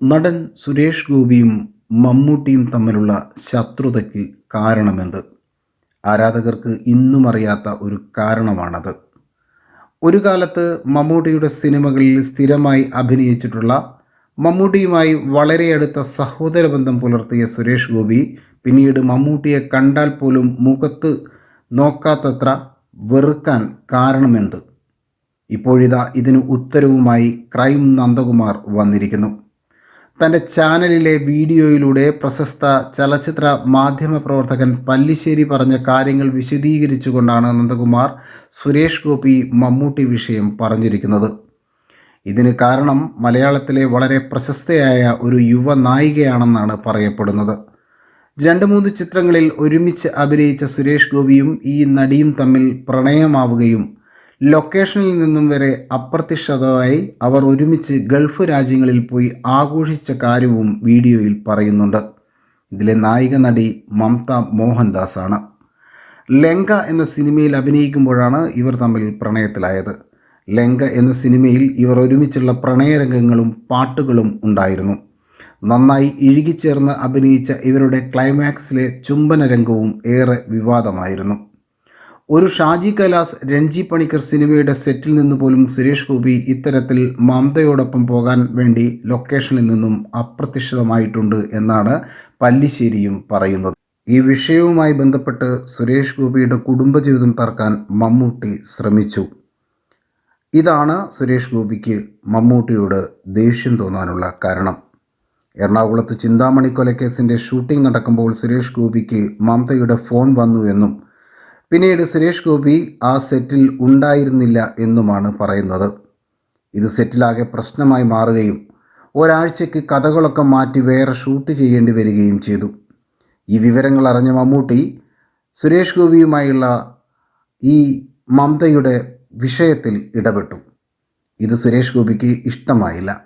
നടൻ സുരേഷ് ഗോപിയും മമ്മൂട്ടിയും തമ്മിലുള്ള ശത്രുതയ്ക്ക് കാരണമെന്ത്? ആരാധകർക്ക് ഇന്നും അറിയാത്ത ഒരു കാരണമാണത്. ഒരു കാലത്ത് മമ്മൂട്ടിയുടെ സിനിമകളിൽ സ്ഥിരമായി അഭിനയിച്ചിട്ടുള്ള മമ്മൂട്ടിയുമായി വളരെ അടുത്ത സഹോദര ബന്ധം പുലർത്തിയ സുരേഷ് ഗോപി പിന്നീട് മമ്മൂട്ടിയെ കണ്ടാൽ പോലും മുഖത്ത് നോക്കാത്തത്ര വെറുക്കാൻ കാരണമെന്ത്? ഇപ്പോഴിതാ ഇതിന് ഉത്തരവുമായി ക്രൈം നന്ദകുമാർ വന്നിരിക്കുന്നു. തന്റെ ചാനലിലെ വീഡിയോയിലൂടെ പ്രശസ്ത ചലച്ചിത്ര മാധ്യമ പ്രവർത്തകൻ പല്ലിശ്ശേരി പറഞ്ഞ കാര്യങ്ങൾ വിശദീകരിച്ചുകൊണ്ടാണ് നന്ദകുമാർ സുരേഷ് ഗോപി മമ്മൂട്ടി വിഷയം പറഞ്ഞിരിക്കുന്നത്. ഇതിന് കാരണം മലയാളത്തിലെ വളരെ പ്രശസ്തയായ ഒരു യുവ നായികയാണെന്നാണ് പറയപ്പെടുന്നത്. രണ്ട് മൂന്ന് ചിത്രങ്ങളിൽ ഒരുമിച്ച് അഭിനയിച്ച സുരേഷ് ഗോപിയും ഈ നടിയും തമ്മിൽ പ്രണയമാവുകയും ലൊക്കേഷനിൽ നിന്നും വരെ അപ്രത്യക്ഷതമായി അവർ ഒരുമിച്ച് ഗൾഫ് രാജ്യങ്ങളിൽ പോയി ആഘോഷിച്ച കാര്യവും വീഡിയോയിൽ പറയുന്നുണ്ട്. ഇതിലെ നായിക നടി മമത മോഹൻദാസ് ആണ് ലങ്ക എന്ന സിനിമയിൽ അഭിനയിക്കുമ്പോഴാണ് ഇവർ തമ്മിൽ പ്രണയത്തിലായത്. ലങ്ക എന്ന സിനിമയിൽ ഇവർ ഒരുമിച്ചുള്ള പ്രണയരംഗങ്ങളും പാട്ടുകളും ഉണ്ടായിരുന്നു. നന്നായി ഇഴുകിച്ചേർന്ന് അഭിനയിച്ച ഇവരുടെ ക്ലൈമാക്സിലെ ചുംബന രംഗവും ഏറെ വിവാദമായിരുന്നു. ഒരു ഷാജി കൈലാസ് രഞ്ജി പണിക്കർ സിനിമയുടെ സെറ്റിൽ നിന്ന് പോലും സുരേഷ് ഗോപി ഇത്തരത്തിൽ മമതയോടൊപ്പം പോകാൻ വേണ്ടി ലൊക്കേഷനിൽ നിന്നും അപ്രത്യക്ഷിതമായിട്ടുണ്ട് എന്നാണ് പല്ലിശ്ശേരിയും പറയുന്നത്. ഈ വിഷയവുമായി ബന്ധപ്പെട്ട് സുരേഷ് ഗോപിയുടെ കുടുംബജീവിതം തർക്കാൻ മമ്മൂട്ടി ശ്രമിച്ചു. ഇതാണ് സുരേഷ് ഗോപിക്ക് മമ്മൂട്ടിയോട് ദേഷ്യം തോന്നാനുള്ള കാരണം. എറണാകുളത്ത് ചിന്താമണി കൊലക്കേസിന്റെ ഷൂട്ടിംഗ് നടക്കുമ്പോൾ സുരേഷ് ഗോപിക്ക് മമതയുടെ ഫോൺ വന്നു എന്നും പിന്നീട് സുരേഷ് ഗോപി ആ സെറ്റിൽ ഉണ്ടായിരുന്നില്ല എന്നുമാണ് പറയുന്നത്. ഇത് സെറ്റിലാകെ പ്രശ്നമായി മാറുകയും ഒരാഴ്ചയ്ക്ക് കഥകളൊക്കെ മാറ്റി വേറെ ഷൂട്ട് ചെയ്യേണ്ടി വരികയും ചെയ്തു. ഈ വിവരങ്ങൾ അറിഞ്ഞ മമ്മൂട്ടി സുരേഷ് ഗോപിയുമായുള്ള ഈ മമതയുടെ വിഷയത്തിൽ ഇടപെട്ടു. ഇത് സുരേഷ് ഗോപിക്ക് ഇഷ്ടമായില്ല.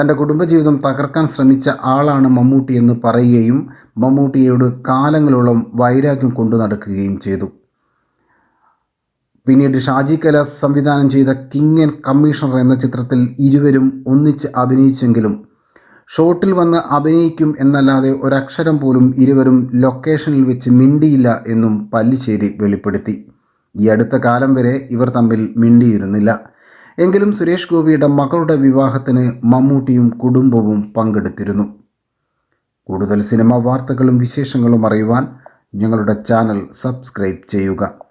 തന്റെ കുടുംബജീവിതം തകർക്കാൻ ശ്രമിച്ച ആളാണ് മമ്മൂട്ടി എന്ന് പറയുകയും മമ്മൂട്ടിയോട് കാലങ്ങളോളം വൈരാഗ്യം കൊണ്ടു നടക്കുകയും ചെയ്തു. പിന്നീട് ഷാജി കലാസ് സംവിധാനം ചെയ്ത കിങ് ആൻഡ് കമ്മീഷണർ എന്ന ചിത്രത്തിൽ ഇരുവരും ഒന്നിച്ച് അഭിനയിച്ചെങ്കിലും ഷോട്ടിൽ വന്ന് അഭിനയിക്കും എന്നല്ലാതെ ഒരക്ഷരം പോലും ഇരുവരും ലൊക്കേഷനിൽ വെച്ച് മിണ്ടിയില്ല എന്നും പല്ലിശ്ശേരി വെളിപ്പെടുത്തി. ഈ അടുത്ത കാലം വരെ ഇവർ തമ്മിൽ മിണ്ടിയിരുന്നില്ല. എങ്കിലും സുരേഷ് ഗോപിയുടെ മകളുടെ വിവാഹത്തിന് മമ്മൂട്ടിയും കുടുംബവും പങ്കെടുത്തിരുന്നു. കൂടുതൽ സിനിമാ വാർത്തകളും വിശേഷങ്ങളും അറിയുവാൻ ഞങ്ങളുടെ ചാനൽ സബ്സ്ക്രൈബ് ചെയ്യുക.